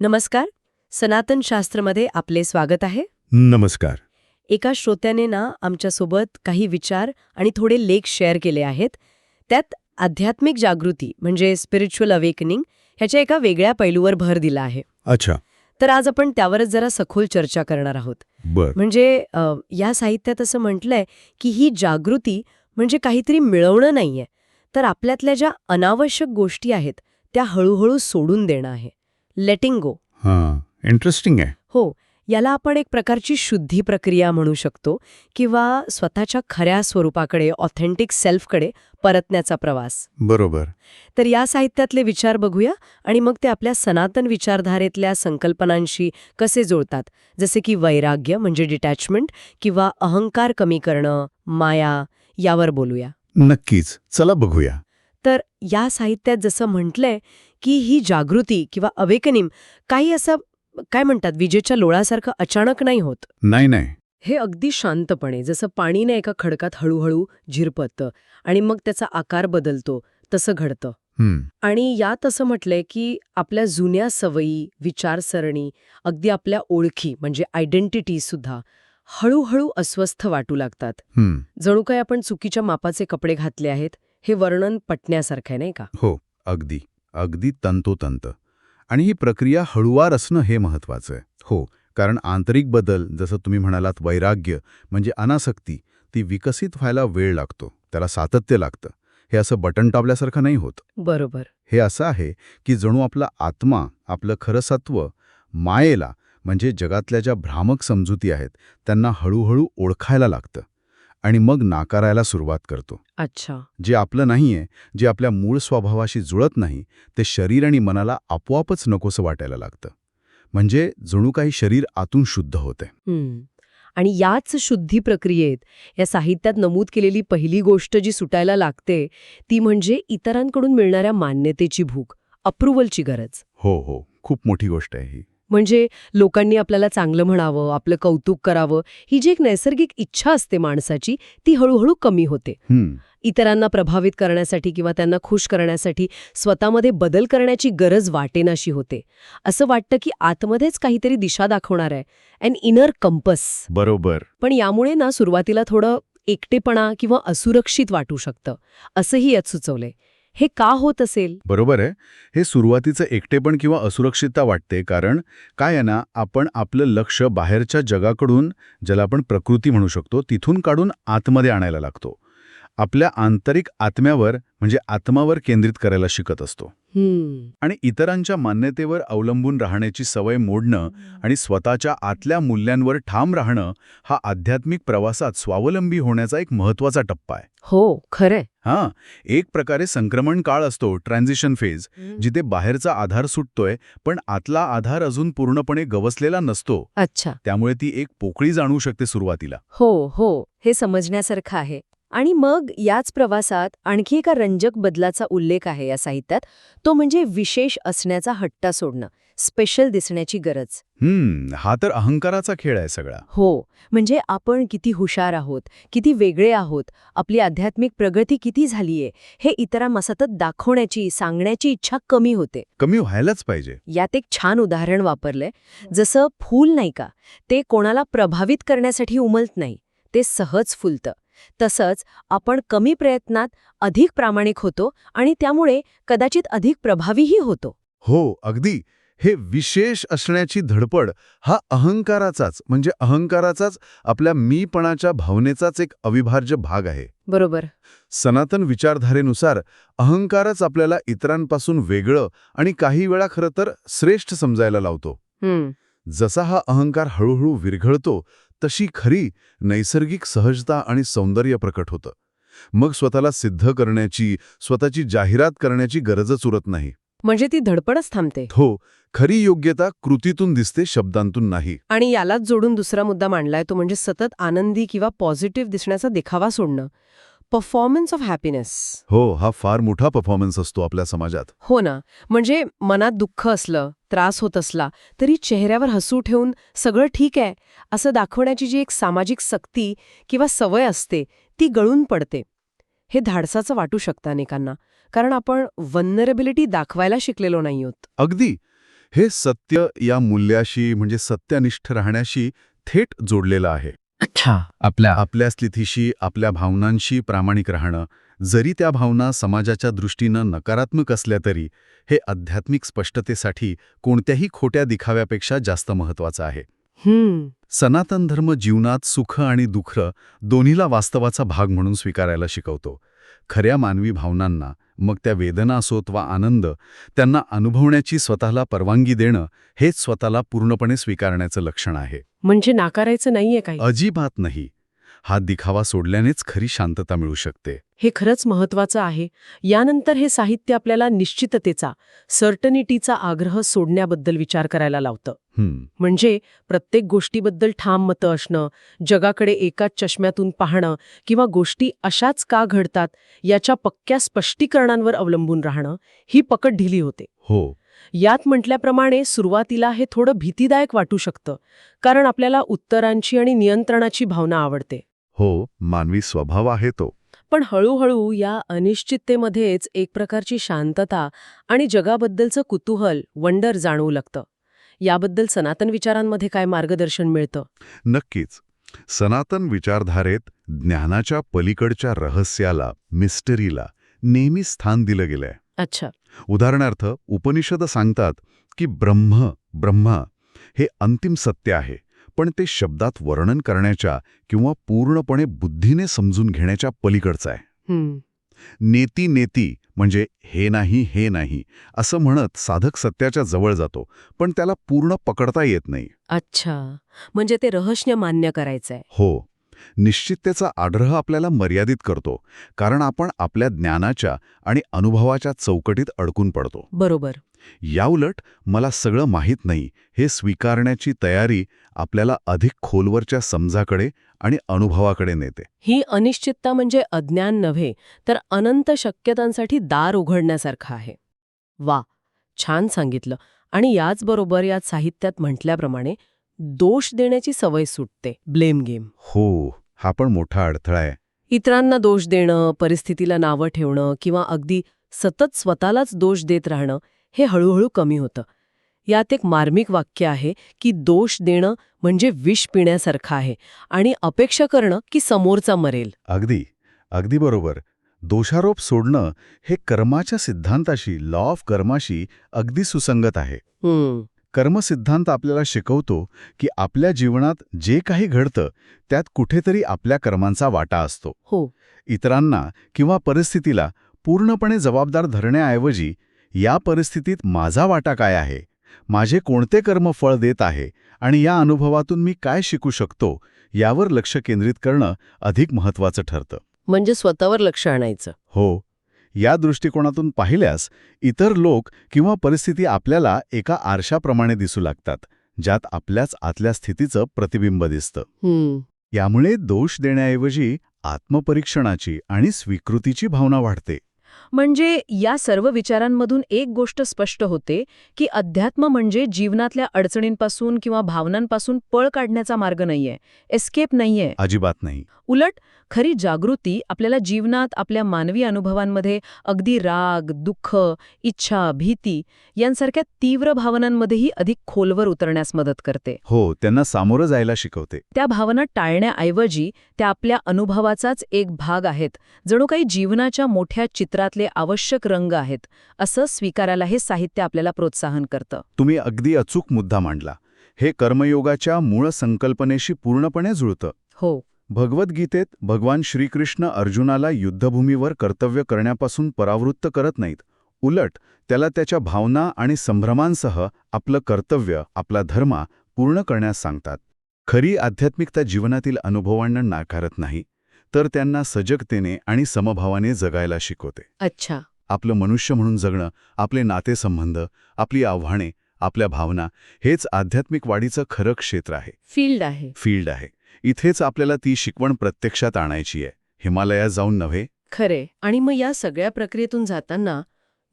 नमस्कार. सनातन शास्त्रमध्ये आपले स्वागत आहे. नमस्कार. एका श्रोत्याने ना आमच्यासोबत काही विचार आणि थोडे लेख शेअर केले आहेत. त्यात आध्यात्मिक जागृती म्हणजे स्पिरिच्युअल अवेकनिंग ह्याच्या एका वेगळ्या पैलूवर भर दिला आहे. अच्छा. तर आज आपण त्यावरच जरा सखोल चर्चा करणार आहोत. बर. म्हणजे अ, या साहित्यात असं म्हटलंय की ही जागृती म्हणजे काहीतरी मिळवणं नाहीये. तर आपल्यातल्या ज्या अनावश्यक गोष्टी आहेत त्या हळूहळू सोडून देणं आहे. लेटिंग गो हां इंटरेस्टिंग आहे. हो याला आपण एक प्रकारची शुद्धी प्रक्रिया म्हणू शकतो किंवा स्वतःच्या खऱ्या स्वरूपाकडे ऑथेंटिक सेल्फकडे परतण्याचा प्रवास. बरोबर. तर या साहित्यातले विचार बघूया आणि मग ते आपल्या सनातन विचारधारेतल्या संकल्पनांशी कसे जुळतात. जसे की वैराग्य म्हणजे डिटॅचमेंट किंवा अहंकार कमी करणं माया यावर बोलूया. नक्कीच चला बघूया. या साहित्यात जसं म्हटलंय की ही जागृती किंवा अवेकनिंग काही असं काय म्हणतात विजेच्या लोळासारखं अचानक नाही होत. नाही नाही. हे अगदी शांतपणे जसं पाणी ना एका खडकात हळूहळू झिरपतं आणि मग त्याचा आकार बदलतो तसं घडतं. आणि यात असं म्हटलंय की आपल्या जुन्या सवयी विचारसरणी अगदी आपल्या ओळखी म्हणजे आयडेंटिटी सुद्धा हळूहळू अस्वस्थ वाटू लागतात. जणू काय आपण चुकीच्या मापाचे कपडे घातले आहेत हे वर्णन पटण्यासारखं नाही का? हो अगदी. अगदी तंतोतंत. आणि ही प्रक्रिया हळुवार असणं हे महत्वाचं आहे. हो कारण आंतरिक बदल जसं तुम्ही म्हणालात वैराग्य म्हणजे अनासक्ती ती विकसित व्हायला वेळ लागतो. त्याला सातत्य लागतं. हे असं बटन टाबल्यासारखं नाही होत. बरोबर. हे असं आहे की जणू आपला आत्मा आपलं खरं सत्व मायेला म्हणजे जगातल्या ज्या भ्रामक समजुती आहेत त्यांना हळूहळू ओळखायला लागतं. आणि मग नाकारायला सुरुवात करतो. अच्छा. जे आपलं नाहीये जे आपल्या मूळ स्वभावाशी जुळत नाही ते शरीर आणि मनाला आपोआपच नकोसं वाटायला लागतं. म्हणजे जणू काही शरीर आतून शुद्ध होते. आणि याच शुद्धी प्रक्रियेत या साहित्यात नमूद केलेली पहिली गोष्ट जी सुटायला लागते ती म्हणजे इतरांकडून मिळणाऱ्या मान्यतेची भूक अप्रुव्हलची गरज. हो हो. खूप मोठी गोष्ट आहे ही. म्हणजे लोकांनी आपल्याला चांगलं म्हणावं आपलं कौतुक करावं ही जी एक नैसर्गिक इच्छा असते माणसाची ती हळूहळू कमी होते. इतरांना प्रभावित करण्यासाठी किंवा त्यांना खुश करण्यासाठी स्वतःमध्ये बदल करण्याची गरज वाटेनाशी होते. असं वाटतं की आतमध्येच काहीतरी दिशा दाखवणार आहे. अन इनर कंपस बरोबर. पण यामुळे ना सुरुवातीला थोडं एकटेपणा किंवा असुरक्षित वाटू शकतं. असंही यात सुचवलंय. हे का होत असेल? बरोबर आहे. हे सुरुवातीचं एकटेपण किंवा असुरक्षितता वाटते कारण काय आहे ना आपण आपलं लक्ष बाहेरच्या जगाकडून ज्याला आपण प्रकृती म्हणू शकतो तिथून काढून आतमध्ये आणायला लागतो. आपल्या आंतरिक आत्म्यावर म्हणजे आत्मावर केंद्रित करायला शिकत असतो. आणि इतरांच्या मान्यतेवर अवलंबून राहण्याची सवय मोडणं आणि स्वतःच्या आतल्या मूल्यांवर ठाम राहणं हा आध्यात्मिक प्रवासात स्वावलंबी होण्याचा एक महत्त्वाचा टप्पा आहे. हो खरंय. हां एक प्रकारे संक्रमण काळ असतो ट्रान्झिशन फेज जिथे बाहेरचा आधार सुटतोय पण आतला आधार अजून पूर्णपणे गवसलेला नसतो. अच्छा. त्यामुळे ती एक पोकळी जाणवू शकते सुरुवातीला. हो हो हे समजण्यासारखं आहे. आणि मग याच प्रवासात आणखी एका रंजक बदलाचा उल्लेख आहे या साहित्यात. तो म्हणजे विशेष असण्याचा हट्टा सोडणं. स्पेशल दिसण्याची गरज. हम्म हा तर अहंकाराचा खेळ आहे सगळा. हो म्हणजे आपण किती हुशार आहोत किती वेगळे आहोत आपली आध्यात्मिक प्रगती किती झालीये हे इतरांना सतत दाखवण्याची सांगण्याची इच्छा कमी होते. कमी व्हायलाच पाहिजे. यात एक छान उदाहरण वापरलंय. जसं फूल नाही का ते कोणाला प्रभावित करण्यासाठी उमलत नाही ते सहज फुलतं. तसंच आपण कमी प्रयत्नात अधिक प्रामाणिक होतो आणि त्यामुळे कदाचित अधिक प्रभावीही होतो. हो अगदी. हे विशेष असण्याची धडपड हा अहंकाराचाच म्हणजे अहंकाराचाच आपल्या मीपणाच्या भावनेचाच एक अविभाज्य भाग आहे. बरोबर. सनातन विचारधारेनुसार अहंकारच आपल्याला इतरांपासून वेगळं आणि काही वेळा खरं तर श्रेष्ठ समजायला लावतो. हम्म. जसा हा अहंकार हळूहळू विरघळतो तशी खरी नैसर्गिक सहजता आणि सौंदर्य प्रकट होतं. मग स्वतःला सिद्ध करण्याची स्वतःची जाहिरात करण्याची गरजच उरत नाही. म्हणजे ती धडपडच थांबते. हो खरी योग्यता कृतीतून दिसते शब्दांतून नाही. आणि यालाच जोडून दुसरा मुद्दा मांडलाय तो म्हणजे सतत आनंदी किंवा पॉझिटिव्ह दिसण्याचा देखावा सोडणं. परफॉर्मन्स ऑफ हॅपीनेस हो हा फार मोठा परफॉर्मन्स असतो आपल्या समाजात. हो ना. म्हणजे मनात दुःख असलं त्रास होत असला तरी चेहऱ्यावर हसू ठेवून सगळं ठीक आहे असं दाखवण्याची जी एक सामाजिक सक्ती किंवा सवय असते ती गळून पडते. हे धाडसाचं वाटू शकतं अनेकांना कारण आपण वनरेबिलिटी दाखवायला शिकलेलो नाही आहोत अगदी. हे सत्य या मूल्याशी म्हणजे सत्यनिष्ठ राहण्याशी थेट जोडलेलं आहे. अच्छा. आपल्या आपल्या स्थितीशी आपल्या भावनांशी प्रामाणिक राहणं जरी त्या भावना समाजाच्या दृष्टीनं नकारात्मक असल्या तरी हे आध्यात्मिक स्पष्टतेसाठी कोणत्याही खोट्या दिखाव्यापेक्षा जास्त महत्वाचं आहे. सनातन धर्म जीवनात सुख आणि दुःख दोन्हीला वास्तवाचा भाग म्हणून स्वीकारायला शिकवतो. खऱ्या मानवी भावनांना मग त्या वेदना असोत वा आनंद त्यांना अनुभवण्याची स्वतःला परवानगी देणं हेच स्वतःला पूर्णपणे स्वीकारण्याचं लक्षण आहे. म्हणजे नाकारायचं नाहीये काही? अजिबात नाही. हा दिखावा सोडल्यानेच खरी शांतता मिळू शकते. हे खरंच महत्वाचं आहे. यानंतर हे साहित्य आपल्याला निश्चिततेचा सर्टनिटीचा आग्रह सोडण्याबद्दल विचार करायला लावतं. म्हणजे प्रत्येक गोष्टीबद्दल ठाम मतं असणं जगाकडे एकाच चष्म्यातून पाहणं किंवा गोष्टी अशाच का घडतात याच्या पक्क्या स्पष्टीकरणांवर अवलंबून राहणं ही पकड ढिली होते. हो. यात म्हटल्याप्रमाणे सुरुवातीला हे थोडं भीतीदायक वाटू शकतं कारण आपल्याला उत्तरांची आणि नियंत्रणाची भावना आवडते. हो मानवी स्वभाव आहे तो. पण हळूहळू या अनिश्चिततेमध्येच एक प्रकारची शांतता आणि जगाबद्दलचं कुतूहल वंडर जाणवू लागतं. याबद्दल सनातन विचारांमध्ये काय मार्गदर्शन मिळतं? नक्कीच. सनातन विचारधारेत ज्ञानाच्या पलीकडच्या रहस्याला मिस्टरीला नेहमी स्थान दिलं गेलंय. अच्छा. उदाहरणार्थ उपनिषद सांगतात की ब्रह्म ब्रह्मा हे अंतिम सत्य आहे. पण ते शब्दात वर्णन करण्याच्या किंवा पूर्णपणे बुद्धीने समजून घेण्याच्या पलीकडचं आहे. नेती नेती म्हणजे हे नाही हे नाही असं म्हणत साधक सत्याच्या जवळ जातो पण त्याला पूर्ण पकडता येत नाही. अच्छा. म्हणजे ते रहस्य मान्य करायचंय. हो. निश्चिततेचा आग्रह आपल्याला मर्यादित करतो कारण आपण आपल्या ज्ञानाच्या आणि अनुभवाच्या चौकटीत अडकून पडतो. बरोबर. याउलट मला सगळं माहीत नाही हे स्वीकारण्याची तयारी आपल्याला अधिक खोलवरच्या समजाकडे आणि अनुभवाकडे नेते. ही अनिश्चितता म्हणजे अज्ञान नव्हे तर अनंत शक्यतांसाठी दार उघडण्यासारखं आहे. वा छान सांगितलं. आणि याचबरोबर यात साहित्यात म्हटल्याप्रमाणे दोष देण्याची सवय सुटते. ब्लेम गेम हो हा पण मोठा अडथळा आहे. इतरांना दोष देणं परिस्थितीला नावं ठेवणं किंवा अगदी सतत स्वतःलाच दोष देत राहणं हे हळूहळू कमी होतं. यात एक मार्मिक वाक्य आहे की दोष देणं म्हणजे विष पिण्यासारखं आहे आणि अपेक्षा करणं की समोरचा मरेल. अगदी अगदी बरोबर. दोषारोप सोडणं हे कर्माच्या सिद्धांताशी लॉ ऑफ कर्माशी अगदी सुसंगत आहे. कर्मसिद्धांत आपल्याला शिकवतो की आपल्या जीवनात जे काही घडतं त्यात कुठेतरी आपल्या कर्मांचा वाटा असतो. हो. इतरांना किंवा परिस्थितीला पूर्णपणे जबाबदार धरण्याऐवजी या परिस्थितीत माझा वाटा काय आहे? माझे कोणते कर्म फळ देत आहे? आणि या अनुभवातून मी काय शिकू शकतो? यावर लक्ष केंद्रित करणं अधिक महत्त्वाचं ठरतं. म्हणजे स्वतःवर लक्ष आणायचं. हो. या दृष्टिकोनातून पाहिल्यास इतर लोक किंवा परिस्थिती आपल्याला एका आरशाप्रमाणे दिसू लागतात ज्यात आपल्याच आतल्या स्थितीचं प्रतिबिंब दिसतं. यामुळे दोष देण्याऐवजी आत्मपरीक्षणाची आणि स्वीकृतीची भावना वाढते. म्हणजे या सर्व विचारांमधून एक गोष्ट स्पष्ट होते की अध्यात्म म्हणजे जीवनातल्या अडचणींपासून किंवा भावनांपासून पळ काढण्याचा मार्ग नाहीये एस्केप नाहीये. अजिबात नाही. उलट खरी जागृती आपल्याला जीवनात आपल्या मानवी अनुभवांमध्ये अगदी राग दुःख इच्छा भीती यांसारख्या तीव्र भावनांमध्येही अधिक खोलवर उतरण्यास मदत करते. हो त्यांना सामोरं जायला शिकवते. त्या भावना टाळण्याऐवजी त्या आपल्या अनुभवाचाच एक भाग आहेत. जणू काही जीवनाच्या मोठ्या चित्रातले आवश्यक रंग आहेत असं स्वीकारायला हे साहित्य आपल्याला प्रोत्साहन करतं. तुम्ही अगदी अचूक मुद्दा मांडला. हे कर्मयोगाच्या मूळ संकल्पनेशी पूर्णपणे जुळतं. हो. भगवद्गीतेत भगवान श्रीकृष्ण अर्जुनाला युद्धभूमीवर कर्तव्य करण्यापासून परावृत्त करत नाहीत. उलट त्याला त्याच्या भावना आणि संभ्रमांसह आपलं कर्तव्य आपला धर्म पूर्ण करण्यास सांगतात. खरी आध्यात्मिकता जीवनातील अनुभवांना नाकारत नाही तर त्यांना सजगतेने आणि समभावाने जगायला शिकवते. अच्छा. आपलं मनुष्य म्हणून जगणं आपले नातेसंबंध आपली आव्हाने आपल्या भावना हेच आध्यात्मिक वाढीचं खरं क्षेत्र आहे. फील्ड आहे. फील्ड आहे. इथेच आपल्याला ती शिकवण प्रत्यक्षात आणायची आहे. हिमालयात जाऊन नव्हे? खरे. आणि मग या सगळ्या प्रक्रियेतून जाताना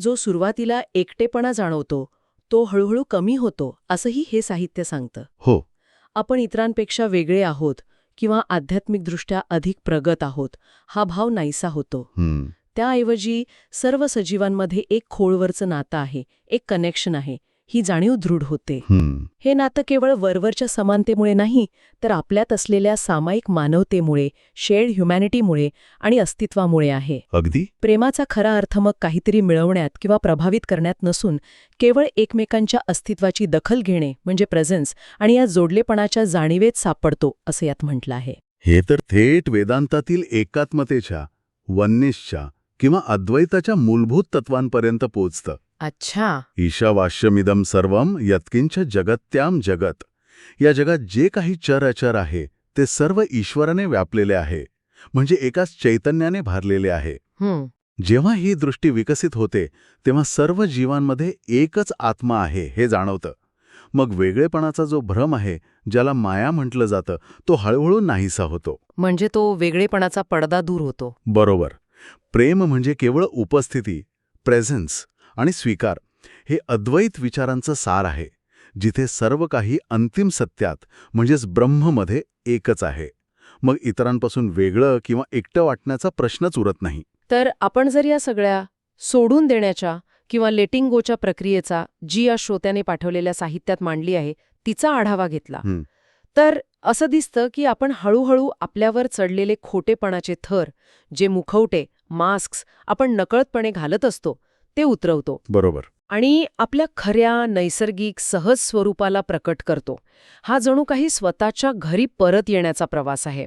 जो सुरुवातीला एकटेपणा जाणवतो तो हळूहळू कमी होतो असंही हे साहित्य सांगतं. हो. आपण इतरांपेक्षा वेगळे आहोत किंवा आध्यात्मिकदृष्ट्या अधिक प्रगत आहोत हा भाव नाहीसा होतो. त्याऐवजी सर्व सजीवांमध्ये एक खोळवरचं नातं आहे एक कनेक्शन आहे. ही जाणीव दृढ होते. हे नातं केवळ वरवरच्या समानतेमुळे नाही तर आपल्यात असलेल्या सामायिक मानवतेमुळे शेअर्ड ह्युमॅनिटीमुळे आणि अस्तित्वामुळे आहे. अगदी? प्रेमाचा खरा अर्थ मग काहीतरी मिळवण्यात किंवा प्रभावित करण्यात नसून केवळ एकमेकांच्या अस्तित्वाची दखल घेणे म्हणजे प्रेझेन्स आणि या जोडलेपणाच्या जाणीवेत सापडतो असं यात म्हटलं आहे. हे तर थेट वेदांतातील एकात्मतेच्या वन्निशच्या किंवा अद्वैताच्या मूलभूत तत्वांपर्यंत पोचतं. अच्छा. ईशावास्यमिदम सर्वम यत्किंच जगत्याम जगत. या जगात जे काही चर अचर आहे ते सर्व ईश्वराने व्यापलेले आहे म्हणजे एकाच चैतन्याने भारलेले आहे. जेव्हा ही दृष्टी विकसित होते तेव्हा सर्व जीवांमध्ये एकच आत्मा आहे हे जाणवतं. मग वेगळेपणाचा जो भ्रम आहे ज्याला माया म्हटलं जातं तो हळूहळू नाहीसा होतो. म्हणजे तो वेगळेपणाचा पडदा दूर होतो. बरोबर. प्रेम म्हणजे केवळ उपस्थिती प्रेझेन्स आणि स्वीकार हे अद्वैत विचारांचं सार आहे जिथे सर्व काही अंतिम सत्यात म्हणजेच ब्रह्ममध्ये एकच आहे. मग इतरांपासून वेगळं किंवा एकटं वाटण्याचा प्रश्नच उरत नाही. तर आपण जर या सगळ्या सोडून देण्याच्या किंवा लेटिंग गोच्या प्रक्रियेचा जी या श्रोत्याने पाठवलेल्या साहित्यात मांडली आहे तिचा आढावा घेतला. तर असं दिसतं की आपण हळूहळू आपल्यावर चढलेले खोटेपणाचे थर जे मुखवटे मास्क्स आपण नकळतपणे घालत असतो ते उतरवतो. बरोबर. आणि आपल्या खऱ्या नैसर्गिक सहज स्वरूपाला प्रकट करतो. हा जणू काही स्वतःच्या घरी परत येण्याचा प्रवास आहे.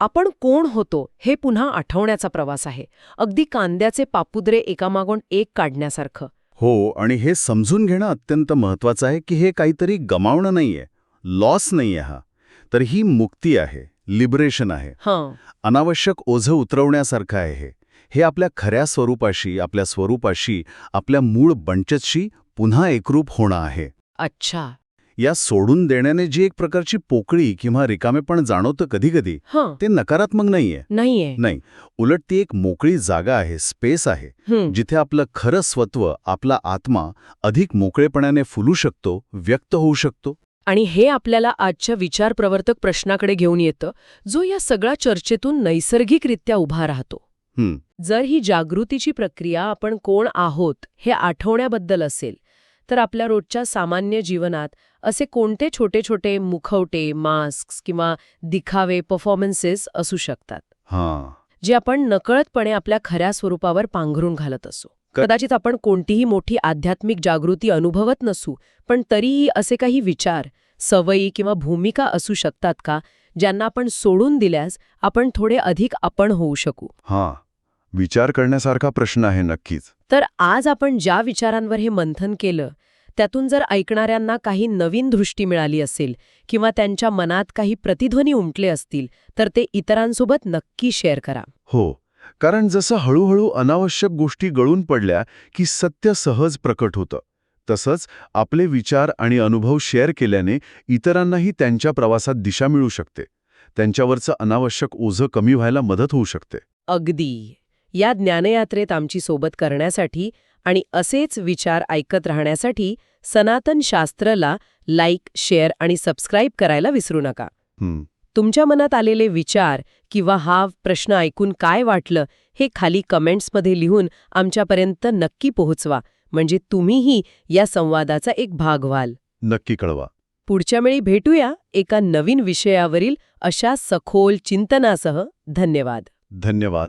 आपण कोण होतो हे पुन्हा आठवण्याचा प्रवास आहे. अगदी कांद्याचे पापुद्रे एकामागून एक काढण्यासारखं. हो आणि हे समजून घेणं अत्यंत महत्वाचं आहे की हे काहीतरी गमावणं नाहीये. लॉस नाहीये हा. तर ही मुक्ती आहे. लिबरेशन आहे. हं. अनावश्यक ओझं उतरवण्यासारखं आहे हे. हे आपल्या खऱ्या स्वरूपाशी आपल्या स्वरूपाशी आपल्या मूळ बंचतशी पुन्हा एकरूप होणं आहे. अच्छा. या सोडून देण्याने जी एक प्रकारची पोकळी किंवा रिकामेपण जाणवतं कधीकधी हं. ते नकारात्मक नाहीये. नाहीये. नाही उलट ती एक मोकळी जागा आहे स्पेस आहे जिथे आपलं खरं स्वत्व आपला आत्मा अधिक मोकळेपणाने फुलू शकतो व्यक्त होऊ शकतो. आणि हे आपल्याला आजच्या विचारप्रवर्तक प्रश्नाकडे घेऊन येतं जो या सगळ्या चर्चेतून नैसर्गिकरित्या उभा राहतो. जर ही जागृतीची प्रक्रिया आपण कोण आहोत हे आठवण्याबद्दल असेल तर आपल्या रोजच्या सामान्य जीवनात असे कोणते छोटे छोटे मुखवटे मास्क किंवा दिखावे परफॉर्मन्सेस असू शकतात? हां. जे आपण नकळतपणे आपल्या खऱ्या स्वरूपावर पांघरून घालत असू. कदाचित आपण कोणतीही मोठी आध्यात्मिक जागृती अनुभवत नसू पण तरीही असे काही विचार सवयी किंवा भूमिका असू शकतात का ज्यांना आपण सोडून दिल्यास आपण थोडे अधिक आपण होऊ शकू? हां. विचार करण्यासारखा प्रश्न आहे नक्कीच. तर आज आपण ज्या विचारांवर हे मंथन केलं त्यातून जर ऐकणाऱ्यांना काही नवीन दृष्टी मिळाली असेल किंवा त्यांच्या मनात काही प्रतिध्वनी उमटले असतील तर ते इतरांसोबत नक्की शेअर करा. हो कारण जसं हळूहळू अनावश्यक गोष्टी गळून पडल्या की सत्य सहज प्रकट होतं. तसंच आपले विचार आणि अनुभव शेअर केल्याने इतरांनाही त्यांच्या प्रवासात दिशा मिळू शकते. त्यांच्यावरचं अनावश्यक ओझं कमी व्हायला मदत होऊ शकते. अगदी. या ज्ञानयात्रेत आमची सोबत करण्यासाठी आणि असेच विचार ऐकत राहण्यासाठी सनातन शास्त्रला लाईक शेअर आणि सबस्क्राईब करायला विसरू नका. तुमच्या मनात आलेले विचार किंवा हा प्रश्न ऐकून काय वाटलं हे खाली कमेंट्समध्ये लिहून आमच्यापर्यंत नक्की पोहोचवा. म्हणजे तुम्हीही या संवादाचा एक भाग व्हाल. नक्की कळवा. पुढच्या वेळी भेटूया एका नवीन विषयावरील अशा सखोल चिंतनासह. धन्यवाद. धन्यवाद.